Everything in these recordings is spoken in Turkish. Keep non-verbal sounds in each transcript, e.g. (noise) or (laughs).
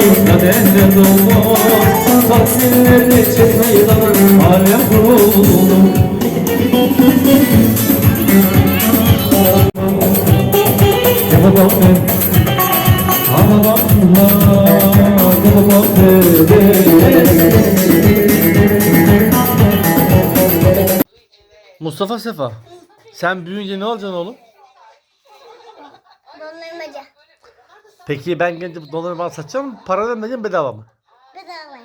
kadehler dolu Tatiller için meydan alem kuruldu Yapamam Mustafa Sefa, sen büyüyünce ne olacaksın oğlum? Peki ben gelince bu doları bana satacağım, para vermeyeceğim bedava mı? Bedava.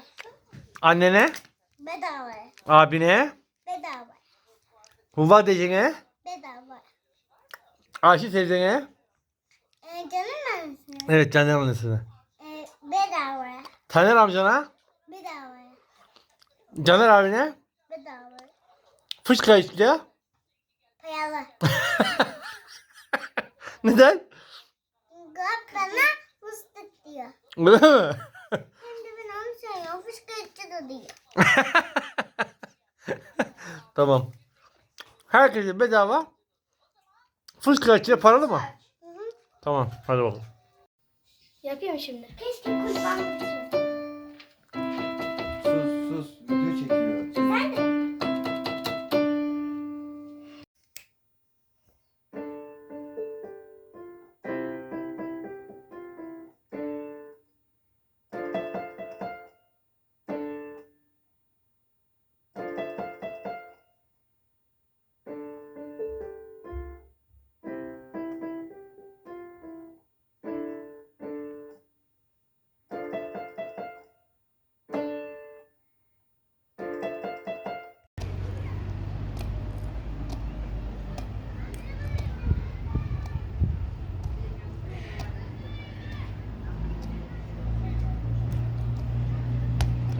Annene, Bedava. abine, Bedava. Huva diyeceğine, Bedava. Ayşe teyzene, Ee, canım annesine. evet Caner annesine. Ee, bedava. Taner amcana, Bedava. Caner abine, Bedava. Fışka işte. Payalı. (laughs) Neden? Gap bana fıstık diyor. Öyle mi? Şimdi ben onu söylüyorum. Fışkı içi de diyor. (laughs) tamam. Herkese bedava. İçi paralı mı? Hı hı. Tamam, hadi bakalım. Yapıyorum şimdi. Keşke kurban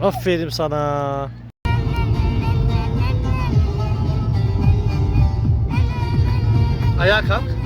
Aferin sana. Ayağa kalk.